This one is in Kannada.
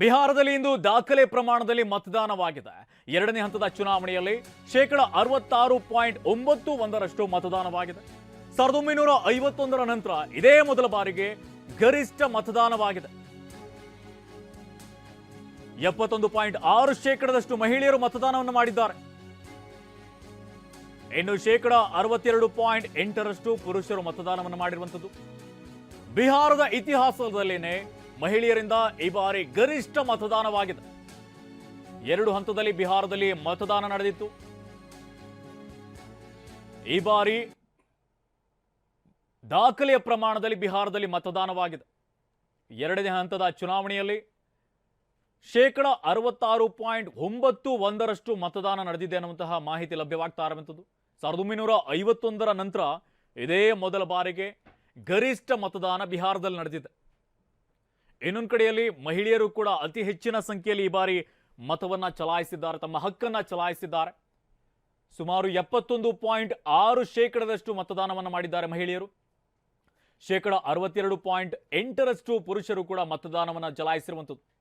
ಬಿಹಾರದಲ್ಲಿ ಇಂದು ದಾಖಲೆ ಪ್ರಮಾಣದಲ್ಲಿ ಮತದಾನವಾಗಿದೆ. ಎರಡನೇ ಹಂತದ ಚುನಾವಣೆಯಲ್ಲಿ ಶೇಕಡ ಅರವತ್ತಾರು ಪಾಯಿಂಟ್ ಒಂಬತ್ತು ಒಂದರಷ್ಟು ಮತದಾನವಾಗಿದೆ. ಸಾವಿರದ ಒಂಬೈನೂರ ಐವತ್ತೊಂದರ ನಂತರ ಇದೇ ಮೊದಲ ಬಾರಿಗೆ ಗರಿಷ್ಠ ಮತದಾನವಾಗಿದೆ. ಎಪ್ಪತ್ತೊಂದು ಪಾಯಿಂಟ್ ಆರು ಶೇಕಡದಷ್ಟು ಮಹಿಳೆಯರು ಮತದಾನವನ್ನು ಮಾಡಿದ್ದಾರೆ. ಇನ್ನು ಶೇಕಡ ಅರವತ್ತೆರಡು ಪಾಯಿಂಟ್ ಎಂಟರಷ್ಟು ಪುರುಷರು ಮತದಾನವನ್ನು ಮಾಡಿರುವಂಥದ್ದು. ಬಿಹಾರದ ಇತಿಹಾಸದಲ್ಲಿನೇ ಮಹಿಳೆಯರಿಂದ ಈ ಬಾರಿ ಗರಿಷ್ಠ ಮತದಾನವಾಗಿದೆ. ಎರಡು ಹಂತದಲ್ಲಿ ಬಿಹಾರದಲ್ಲಿ ಮತದಾನ ನಡೆದಿತ್ತು. ಈ ಬಾರಿ ದಾಖಲೆಯ ಪ್ರಮಾಣದಲ್ಲಿ ಬಿಹಾರದಲ್ಲಿ ಮತದಾನವಾಗಿದೆ. ಎರಡನೇ ಹಂತದ ಚುನಾವಣೆಯಲ್ಲಿ ಶೇಕಡ ಅರವತ್ತಾರು ಪಾಯಿಂಟ್ ಒಂಬತ್ತು ಒಂದರಷ್ಟು ಮತದಾನ ನಡೆದಿದೆ ಅನ್ನುವಂತಹ ಮಾಹಿತಿ ಲಭ್ಯವಾಗ್ತಾ ಇರುವಂಥದ್ದು. ಸಾವಿರದ ಒಂಬೈನೂರ ಐವತ್ತೊಂದರ ನಂತರ ಇದೇ ಮೊದಲ ಬಾರಿಗೆ ಗರಿಷ್ಠ ಮತದಾನ ಬಿಹಾರದಲ್ಲಿ ನಡೆದಿದೆ. ಇನ್ನೊಂದು ಕಡೆಯಲ್ಲಿ ಮಹಿಳೆಯರು ಕೂಡ ಅತಿ ಹೆಚ್ಚಿನ ಸಂಖ್ಯೆಯಲ್ಲಿ ಈ ಬಾರಿ ಮತವನ್ನ ಚಲಾಯಿಸಿದ್ದಾರೆ, ತಮ್ಮ ಹಕ್ಕನ್ನ ಚಲಾಯಿಸಿದ್ದಾರೆ. ಸುಮಾರು ಎಪ್ಪತ್ತೊಂದು ಪಾಯಿಂಟ್ ಆರು ಶೇಕಡದಷ್ಟು ಮತದಾನವನ್ನು ಮಾಡಿದ್ದಾರೆ ಮಹಿಳೆಯರು. ಶೇಕಡ ಅರವತ್ತೆರಡು ಪಾಯಿಂಟ್ ಎಂಟರಷ್ಟು ಪುರುಷರು ಕೂಡ ಮತದಾನವನ್ನು ಚಲಾಯಿಸಿರುವಂಥದ್ದು.